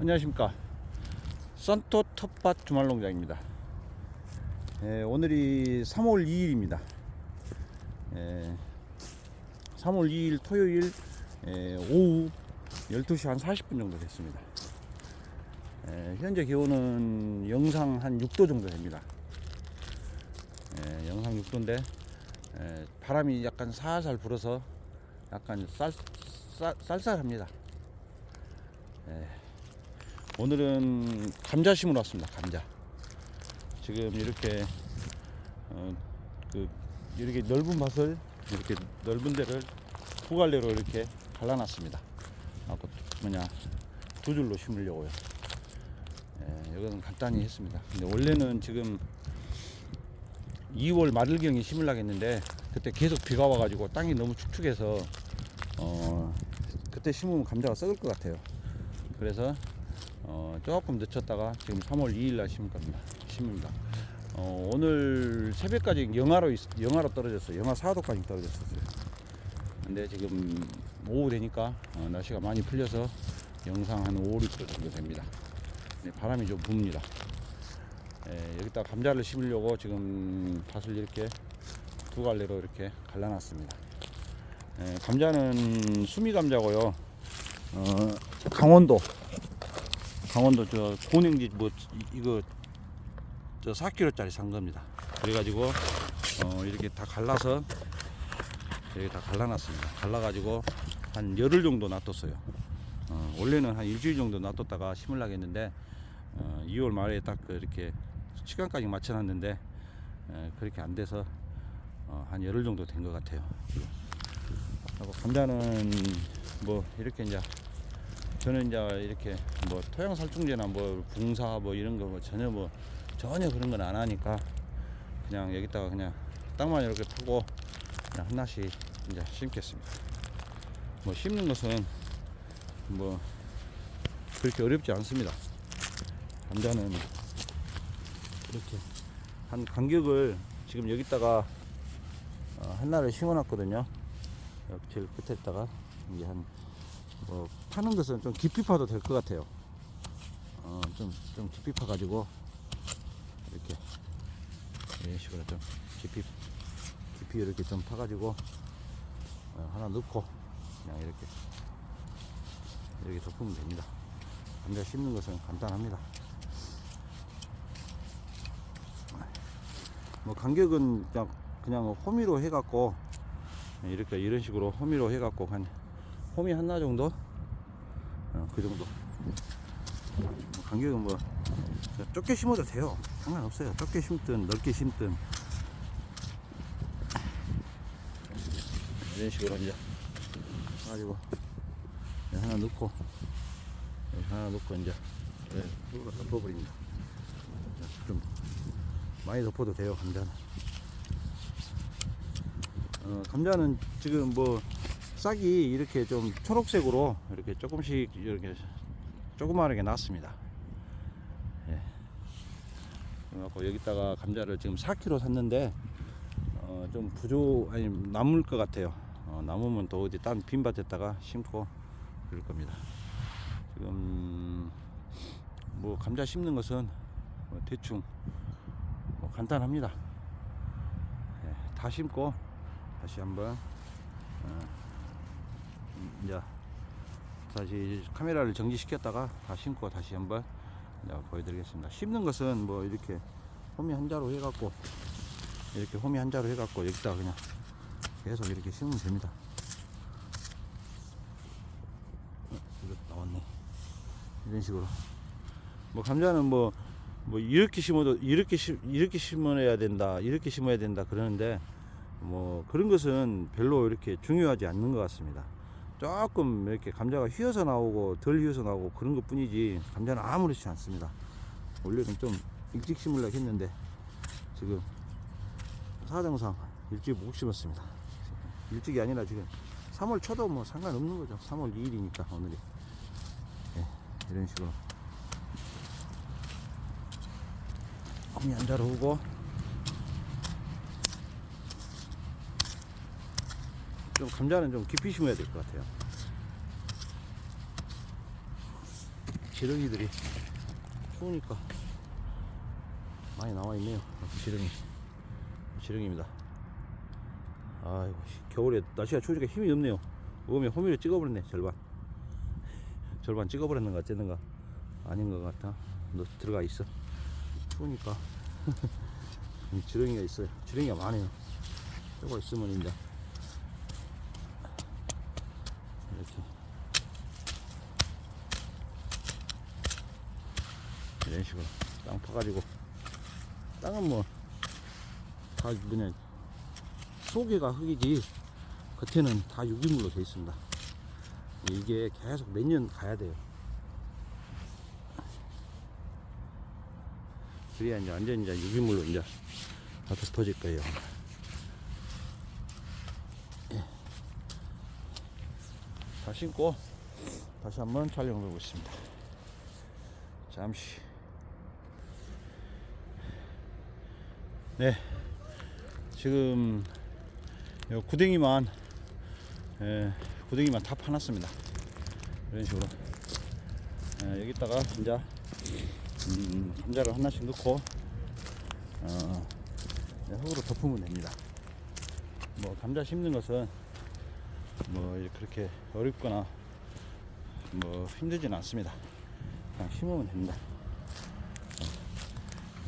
안녕하십니까. 산토 텃밭 주말농장입니다. 예, 오늘이 3월 2일입니다. 예, 3월 2일 토요일 예, 오후 12시 한 40분 정도 됐습니다. 예, 현재 기온은 영상 한 6도 정도 됩니다. 예, 영상 6도인데 예, 바람이 약간 살살 불어서 약간 쌀, 쌀, 쌀쌀합니다. 예, 오늘은 감자 심으러 왔습니다. 감자. 지금 이렇게 어, 그 이렇게 넓은 밭을 이렇게 넓은 데를 두 갈래로 이렇게 갈라놨습니다. 아, 그 뭐냐 두 줄로 심으려고요. 예, 이건 간단히 했습니다. 근데 원래는 지금 2월 말일경에 심으려고 했는데 그때 계속 비가 와가지고 땅이 너무 축축해서 어, 그때 심으면 감자가 썩을 것 같아요. 그래서 어, 조금 늦췄다가 지금 3월 2일 날 심을 겁니다. 심습니다. 어, 오늘 새벽까지 영하로 있- 영하로 떨어졌어요. 영하 4도까지 떨어졌었어요. 근데 지금 오후 되니까 어, 날씨가 많이 풀려서 영상 한 5, 6도 정도 됩니다. 네, 바람이 좀 붑니다. 예, 여기다 감자를 심으려고 지금 밭을 이렇게 두 갈래로 이렇게 갈라놨습니다. 예, 감자는 수미 감자고요. 어, 강원도 강원도 저 고냉지 뭐 이- 이거 저 4kg짜리 산 겁니다. 그래가지고 어 이렇게 다 갈라서 여기 다 갈라놨습니다. 갈라가지고 한 열흘 정도 놔뒀어요. 어, 원래는 한 일주일 정도 놔뒀다가 심으려고 했는데 어, 2월 말에 딱그 이렇게 시간까지 맞춰놨는데 에, 그렇게 안 돼서 어, 한 열흘 정도 된 것 같아요. 감자는 뭐 이렇게 이제 저는 이제 이렇게 뭐 토양 살충제나 뭐 붕사 뭐 이런 거 뭐 전혀 뭐 전혀 그런 건 안 하니까 그냥 여기다가 그냥 땅만 이렇게 파고 그냥 하나씩 이제 심겠습니다. 뭐 심는 것은 뭐 그렇게 어렵지 않습니다. 감자는 이렇게 한 간격을 지금 여기다가 어, 하나를 심어놨거든요. 여기 제일 끝에다가 이게 한뭐 파는 것은 좀 깊이 파도 될 것 같아요. 어, 좀, 좀 깊이 파가지고 이렇게 이런 식으로 좀 깊이 깊이 이렇게 좀 파가지고 어, 하나 넣고 그냥 이렇게 이렇게 덮으면 됩니다. 감자 심는 것은 간단합니다. 뭐 간격은 그냥 그냥 호미로 해갖고 이렇게 이런 식으로 호미로 해갖고 한 호미 하나 정도 어, 그 정도. 뭐 간격은 뭐 좁게 심어도 돼요. 상관없어요. 좁게 심든 넓게 심든. 이런 식으로 이제. 가지고 하나 넣고 하나 넣고 이제 흙으로 덮어버립니다. 좀 많이 덮어도 돼요 감자는. 어, 감자는 지금 뭐 싹이 이렇게 좀 초록색으로 이렇게 조금씩 이렇게 조그마하게 났습니다. 예. 그래갖고 여기다가 감자를 지금 4kg 샀는데 어, 좀 부족 아니 남을 것 같아요. 어, 남으면 또 어디 딴 빈밭에다가 심고 그럴 겁니다. 지금 뭐 감자 심는 것은 뭐 대충 뭐 간단합니다. 예, 다 심고 다시 한번 어, 이제 다시 카메라를 정지시켰다가 다 심고 다시 한번 보여드리겠습니다. 심는 것은 뭐 이렇게 호미 한 자로 해갖고 이렇게 호미 한 자로 해갖고 여기다 그냥 계속 이렇게 심으면 됩니다. 어, 이거 나왔네. 이런 식으로. 뭐 감자는 뭐, 뭐 이렇게 심어도 이렇게 심 이렇게 심어야 된다 이렇게 심어야 된다 그러는데 뭐 그런 것은 별로 이렇게 중요하지 않는 것 같습니다. 조금 이렇게 감자가 휘어서 나오고 덜 휘어서 나오고 그런 것 뿐이지 감자는 아무렇지 않습니다. 원래는 좀 일찍 심으려고 했는데 지금 사정상 일찍 못 심었습니다. 일찍이 아니라 지금 3월 초도 뭐 상관없는 거죠. 3월 2일이니까 오늘이 예, 이런 식으로 한자로 오고 좀 감자는 좀 깊이 심어야 될 것 같아요. 지렁이들이 추우니까 많이 나와 있네요. 지렁이. 지렁이입니다. 아이고, 씨, 겨울에 날씨가 추우니까 힘이 없네요. 오면 호미를 찍어버렸네, 절반. 절반 찍어버렸는가, 어쨌는가. 아닌 것 같아. 너 들어가 있어. 추우니까. 이 지렁이가 있어요. 지렁이가 많아요. 저거 있으면 이제. 이렇게. 이런 식으로 땅 파가지고 땅은 뭐 다 그냥 속에가 흙이지 겉에는 다 유기물로 되어 있습니다. 이게 계속 몇 년 가야 돼요. 그래야 이제 완전 이제 유기물로 이제 다 덮어질 거예요. 예. 다 신고 다시 한번 촬영을 해보고 있습니다. 잠시. 네. 지금 요 구덩이만 예, 구덩이만 다 파놨습니다. 이런 식으로 예, 여기다가 이제 음, 감자를 하나씩 넣고 어, 네, 흙으로 덮으면 됩니다. 뭐 감자 심는 것은 뭐 그렇게 어렵거나 뭐 힘들지는 않습니다. 그냥 심으면 됩니다.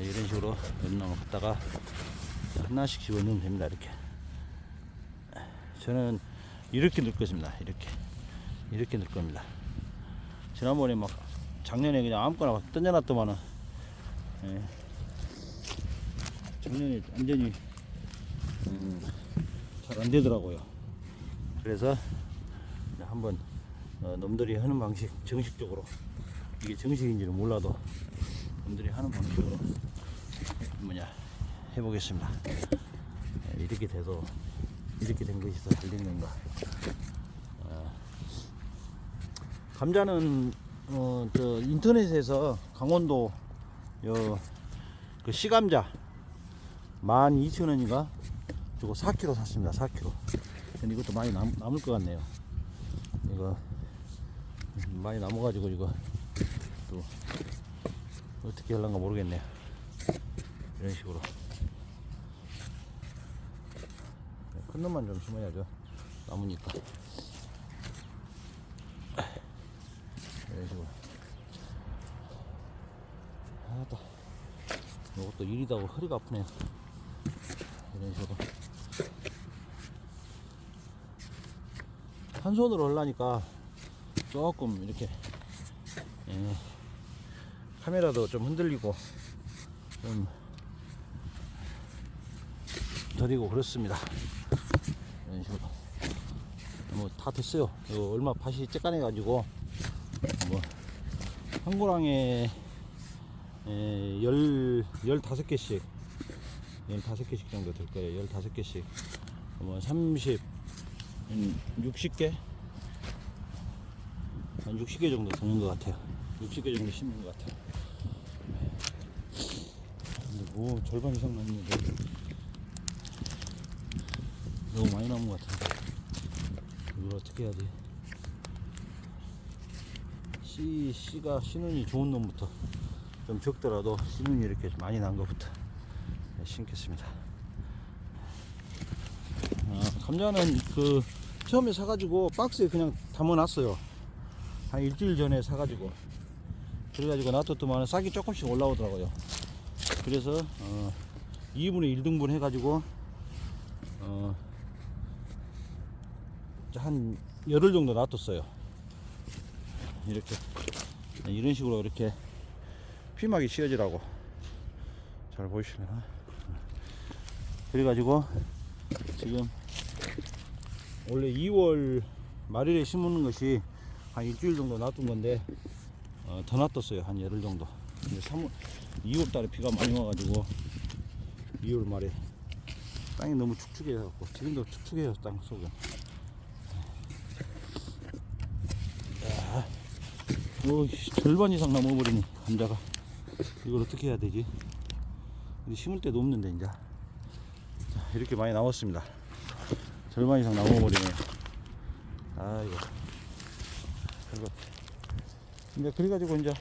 네, 이런 식으로 연나무 갖다가 하나씩 집어 넣으면 됩니다. 이렇게. 저는 이렇게 넣을 것입니다. 이렇게. 이렇게 넣을 겁니다. 지난번에 막 작년에 그냥 아무거나 막 던져놨더만은 예. 작년에 완전히 음, 잘 안 되더라고요. 그래서 한번 어, 놈들이 하는 방식 정식적으로 이게 정식인지는 몰라도 놈들이 하는 방식으로 뭐냐 해보겠습니다. 예, 이렇게 돼서 이렇게 된 것이 더 잘 된 건가? 어, 감자는 어, 저 인터넷에서 강원도 요 그 시감자 12,000원인가 저거 4kg 샀습니다. 4kg. 근데 이것도 많이 남, 남을 것 같네요. 이거 많이 남아가지고 이거 또 어떻게 하려는가 모르겠네요. 이런 식으로. 큰 놈만 좀 심어야죠. 남으니까. 이런 식으로. 아따. 이것도 일이다고 허리가 아프네요. 이런 식으로. 한 손으로 하려니까 조금 이렇게 예, 카메라도 좀 흔들리고 좀 더디고 그렇습니다. 이런 식으로 뭐 다 됐어요. 이거 얼마 밭이 쬐깐해 가지고 뭐 한 고랑에 에, 열 열다섯 개씩 열다섯 개씩 정도 될 거예요. 열다섯 개씩 뭐 삼십 한 60개? 한 60개 정도 되는 것 같아요. 60개 정도 심는 것 같아요. 뭐 절반 이상 남는데 너무 많이 남은 것 같은데 이걸 어떻게 해야지? 씨, 씨가 씨눈이 좋은 놈부터 좀 적더라도 씨눈이 이렇게 많이 난 것부터 심겠습니다. 아, 감자는 그 처음에 사가지고 박스에 그냥 담아놨어요. 한 일주일 전에 사가지고 그래가지고 놔뒀더만 싹이 조금씩 올라오더라고요. 그래서 어, 2분의 1등분 해가지고 어, 한 열흘 정도 놔뒀어요. 이렇게 이런 식으로 이렇게 피막이 씌어지라고 잘 보이시려나? 그래가지고 지금 원래 2월 말일에 심는 것이 한 일주일 정도 놔둔 건데 어, 더 놔뒀어요 한 열흘 정도 근데 3월 2월 달에 비가 많이 와가지고 2월 말에 땅이 너무 축축해갖고 지금도 축축해요 땅 속은 야, 어, 절반 이상 남아버리니 감자가. 이걸 어떻게 해야 되지? 심을 데도 없는데 이제. 자, 이렇게 많이 나왔습니다. 절반 이상 남아버리네요. 아이고. 그리고 이제 그래가지고 이제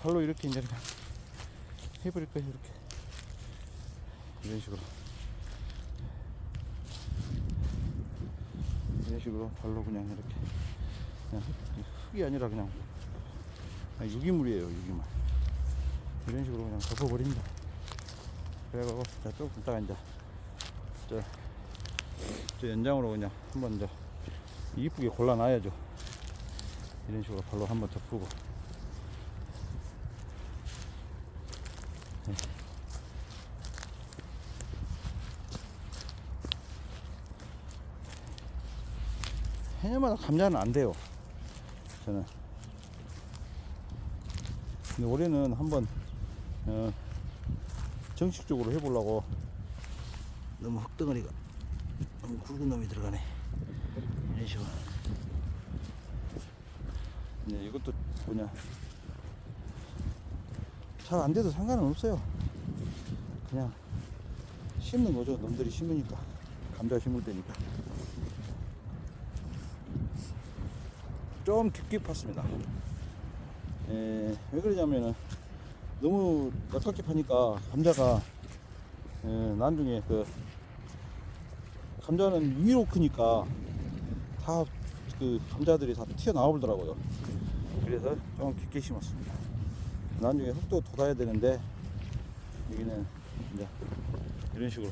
발로 이렇게 이제 그냥 해버릴 거예요 이렇게. 이런 식으로. 이런 식으로 발로 그냥 이렇게. 그냥 흙- 흙이 아니라 그냥 그냥 유기물이에요 유기물. 이런 식으로 그냥 덮어버립니다. 그래가지고 자 조금 있다가 이제 저, 저 연장으로 그냥 한번 이제 이쁘게 골라놔야죠. 이런 식으로 발로 한번 덮고. 네. 해년마다 감자는 안 돼요 저는. 근데 올해는 한번 어, 정식적으로 해보려고 너무 흙덩어리가 너무 굵은 놈이 들어가네. 이런 식으로 네, 이것도 뭐냐. 잘 안 돼도 상관은 없어요. 그냥 심는 거죠. 놈들이 심으니까. 감자 심을 때니까 좀 깊게 팠습니다. 에, 왜 그러냐면은 너무 약하게 파니까 감자가 에, 나중에 그 감자는 위로 크니까 다 그 감자들이 다 튀어나와 버더라고요. 그래서 좀 깊게 심었습니다. 나중에 흙도 돋아야 되는데 여기는 이제 이런 식으로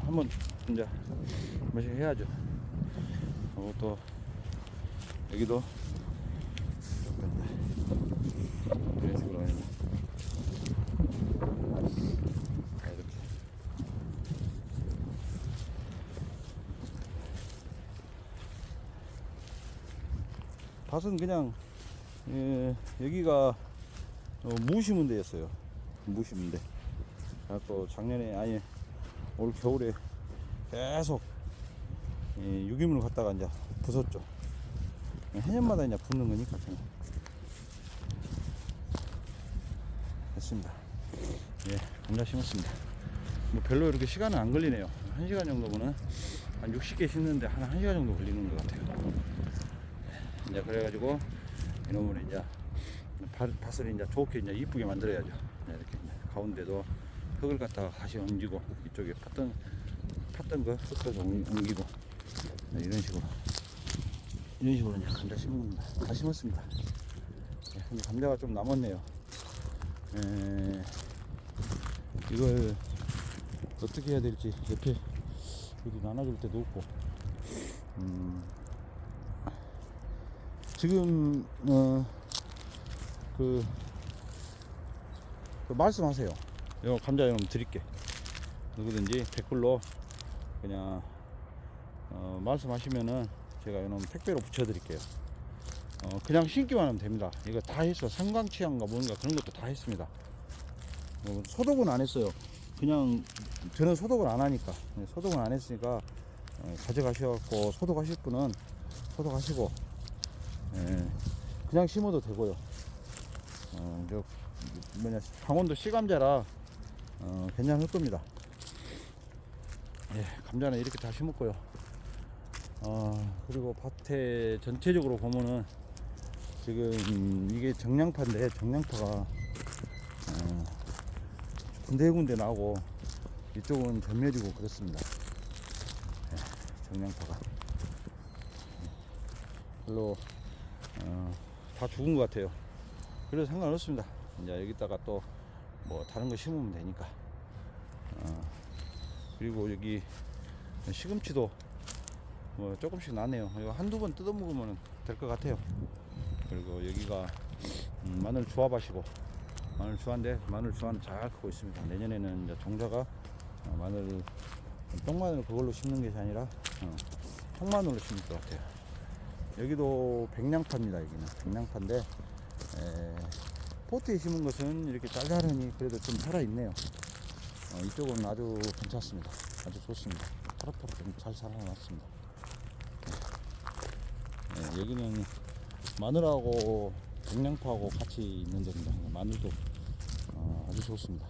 한번 이제 한 번씩 해야죠. 또 여기도. 이런 식으로 해서 이렇게. 밭은 그냥 예, 여기가 어, 무심은 데였어요. 무심은 데 그래갖고 작년에 아예 올 겨울에 계속 예, 유기물을 갖다가 이제 부쉈죠 해년마다 이제 붓는 거니까 저는 됐습니다. 예 감자 심었습니다. 뭐 별로 이렇게 시간은 안 걸리네요. 1시간 정도면은 한 60개 심는데 한 1시간 정도 걸리는 것 같아요. 이제 그래가지고 이놈을 이제 밭- 밭을 이제 좋게 이제 이쁘게 만들어야죠. 네, 이렇게 가운데도 흙을 갖다가 다시 옮기고 이쪽에 팠던 팠던 거 흙도 옮- 옮기고 네, 이런 식으로 이런 식으로 이제 감자 심은 겁니다. 다 심었습니다. 네, 감자가 좀 남았네요. 에, 이걸 어떻게 해야 될지 옆에 여기 나눠줄 때도 없고 음, 지금 어, 그, 그 말씀하세요. 요 감자 좀 드릴게. 누구든지 댓글로 그냥 어, 말씀하시면은 제가 이놈 택배로 붙여드릴게요. 어, 그냥 심기만 하면 됩니다. 이거 다 했어. 성광치약인가 뭔가 그런 것도 다 했습니다. 어, 소독은 안 했어요. 그냥 저는 소독을 안 하니까 네, 소독은 안 했으니까 어, 가져가셔갖고 소독하실 분은 소독하시고 예, 그냥 심어도 되고요. 어, 저 뭐냐 강원도 씨감자라 어, 괜찮을 겁니다. 예, 감자는 이렇게 다 심었고요. 어, 그리고 밭에 전체적으로 보면은 지금 음, 이게 정량파인데 정량파가 어, 군데군데 나고 이쪽은 전멸이고 그렇습니다. 예, 정량파가 별로 어, 다 죽은 것 같아요. 그래도 상관없습니다. 이제 여기다가 또 뭐 다른 거 심으면 되니까. 어, 그리고 여기 시금치도 뭐 조금씩 나네요. 이거 한두 번 뜯어 먹으면 될 것 같아요. 그리고 여기가 음, 마늘 주화밭이고 마늘 주화인데 마늘 주화는 잘 크고 있습니다. 내년에는 이제 종자가 어, 마늘 똥마늘 그걸로 심는 것이 아니라 어, 통마늘로 심을 것 같아요. 여기도 백량파입니다. 여기는 백량파인데 에, 포트에 심은 것은 이렇게 짤짤하니 그래도 좀 살아있네요. 어, 이쪽은 아주 괜찮습니다. 아주 좋습니다. 파릇파릇 좀잘 살아났습니다. 네, 여기는 마늘하고 백량파하고 같이 있는 데입니다. 마늘도 어, 아주 좋습니다.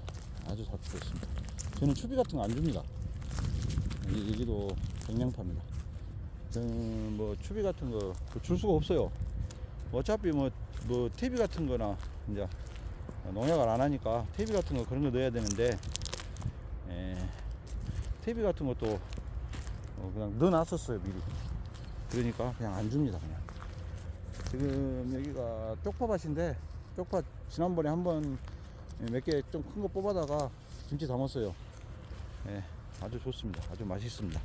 아주 잘 크고 있습니다. 저는 추비 같은 거 안 줍니다. 이- 여기도 백량파입니다. 저는 뭐 추비 같은 거 줄 수가 없어요. 어차피 뭐, 뭐, TV 같은 거나, 이제, 농약을 안 하니까, TV 같은 거 그런 거 넣어야 되는데, 에, TV 같은 것도, 어, 그냥 넣어놨었어요, 미리. 그러니까 그냥 안 줍니다, 그냥. 지금 여기가 쪽파밭인데, 쪽파 지난번에 한번 몇 개 좀 큰 거 뽑아다가 김치 담았어요. 예, 아주 좋습니다. 아주 맛있습니다.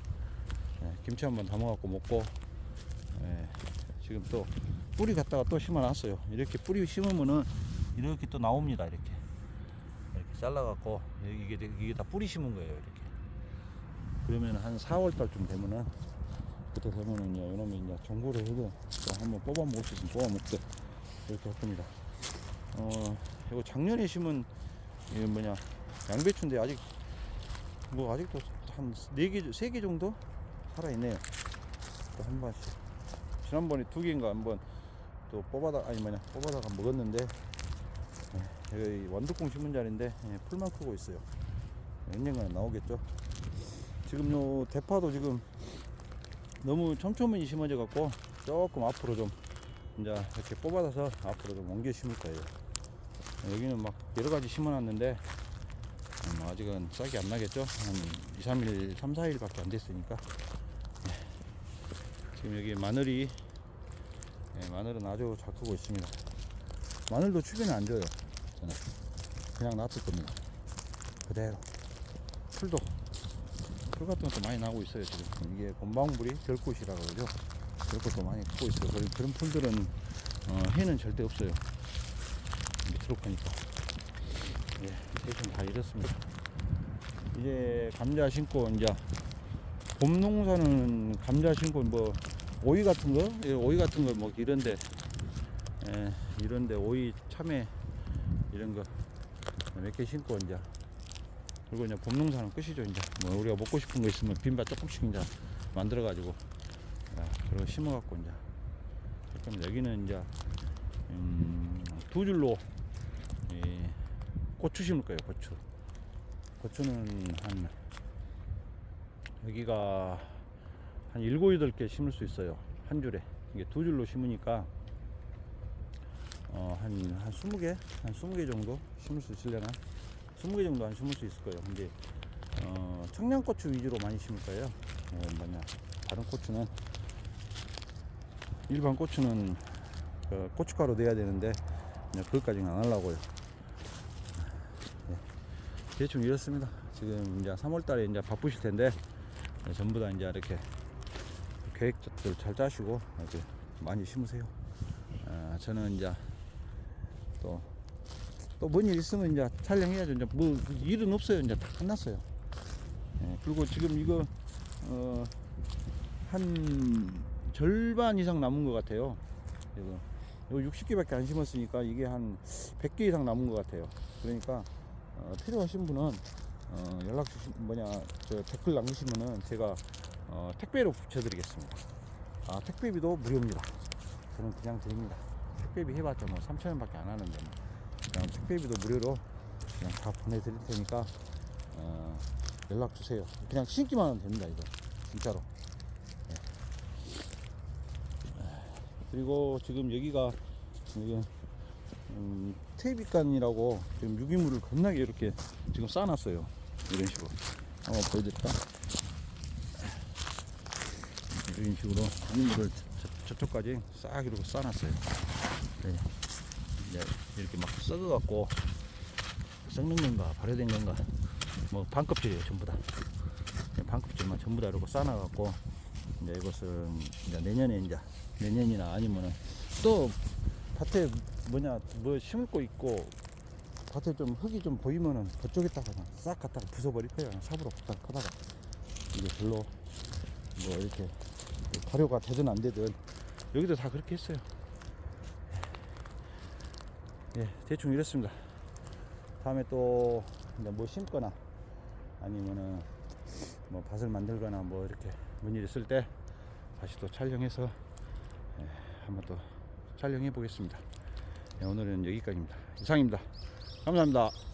예, 김치 한번 담아갖고 먹고, 예, 지금 또 뿌리 갖다가 또 심어놨어요. 이렇게 뿌리 심으면은 이렇게 또 나옵니다. 이렇게. 이렇게 잘라갖고, 이게, 이게 다 뿌리 심은 거예요. 이렇게. 그러면 한 4월달쯤 되면은, 그때 되면은 이제 이놈이 이제 정보를 해도 또 한번 뽑아 먹을 수 있으면 뽑아 먹게. 이렇게 할 겁니다. 어, 이거 작년에 심은, 이 뭐냐, 양배추인데 아직 뭐 아직도 한 네 개, 세 개 정도 살아 있네요. 또 한 번씩. 지난번에 두 개인가 한번 또 뽑아다, 아니 뭐냐, 뽑아다가 먹었는데, 예, 여기 완두콩 심은 자리인데, 예, 풀만 크고 있어요. 언젠가는 나오겠죠. 지금 요 대파도 지금 너무 촘촘히 심어져 갖고 조금 앞으로 좀 이제 이렇게 뽑아서 앞으로 좀 옮겨 심을 거예요. 여기는 막 여러 가지 심어놨는데 음, 아직은 싹이 안 나겠죠? 한 2, 3일, 3, 4일밖에 안 됐으니까. 예. 지금 여기 마늘이, 예, 마늘은 아주 잘 크고 있습니다. 마늘도 추비는 안 줘요. 저는. 그냥 놔둘 겁니다. 그대로. 풀도. 풀 같은 것도 많이 나고 있어요, 지금. 이게 곰방불이 별꽃이라고 그러죠. 별꽃도 많이 크고 있어요. 그런- 그런 풀들은, 어, 해는 절대 없어요. 밑으로 가니까. 예, 대충 다 이렇습니다. 이제 감자 심고 이제 봄 농사는 감자 심고 뭐 오이 같은 거, 예, 오이 같은 거 뭐 이런데 예, 이런데 오이 참외 이런 거 몇 개 심고 이제 그리고 이제 봄 농사는 끝이죠 이제 뭐 우리가 먹고 싶은 거 있으면 빈밭 조금씩 이제 만들어 가지고 그리고 심어 갖고 이제 할 겁니다. 여기는 이제 음, 두 줄로 예, 고추 심을 거예요, 고추. 고추는 한, 여기가 한 일곱, 여덟 개 심을 수 있어요. 한 줄에. 이게 두 줄로 심으니까, 어, 한, 한 스무 개? 한 스무 개 정도 심을 수 있으려나? 스무 개 정도 한 심을 수 있을 거예요. 근데, 어, 청양고추 위주로 많이 심을 거예요. 어, 뭐냐, 다른 고추는, 일반 고추는, 그 고춧가루 내야 되는데, 그것까지는 안 하려고요. 대충 이렇습니다. 지금 이제 3월달에 이제 바쁘실 텐데 네, 전부 다 이제 이렇게 계획들 잘 짜시고 이렇게 많이 심으세요. 아, 저는 이제 또 또 뭔 일 있으면 이제 촬영해야죠. 이제 뭐 일은 없어요. 이제 다 끝났어요. 예, 그리고 지금 이거 어, 한 절반 이상 남은 것 같아요. 이거 이거 60개밖에 안 심었으니까 이게 한 100개 이상 남은 것 같아요. 그러니까 어, 필요하신 분은 어, 연락 주시 뭐냐 저 댓글 남기시면은 제가 어, 택배로 붙여드리겠습니다. 아 택배비도 무료입니다. 저는 그냥 드립니다. 택배비 해봤자 뭐 3천 원밖에 안 하는데 뭐. 택배비도 무료로 그냥 다 보내드릴 테니까 어, 연락 주세요. 그냥 신기만 하면 됩니다 이거 진짜로. 네. 그리고 지금 여기가 여기 음, 테이비간이라고 지금 유기물을 겁나게 이렇게 지금 쌓아놨어요. 이런 식으로. 한번 보여드릴까? 이런 식으로 유기물을 저, 쪽까지싹 이렇게 쌓아놨어요. 네. 이제 이렇게 막 썩어갖고 썩는 건가 발효된 건가 뭐 반껍질이에요 전부 다. 네, 반껍질만 전부 다 이렇게 쌓아놔갖고 이제 이것은 이제 내년에 이제 내년이나 아니면은 또 밭에 뭐냐 뭐거 있고 밭에 좀 흙이 좀 보이면은 그쪽에다가 싹 갖다가 부숴버릴 거예요. 삽으로 딱 하다가. 이게 별로 뭐 이렇게 발효가 되든 안 되든 여기도 다 그렇게 했어요 예 대충 이랬습니다 다음에 또 뭐 심거나 아니면은 뭐 밭을 만들거나 뭐 이렇게 뭔일 있을 때 다시 또 촬영해서 예, 한번 또 촬영해 보겠습니다. 네, 오늘은 여기까지입니다. 이상입니다. 감사합니다.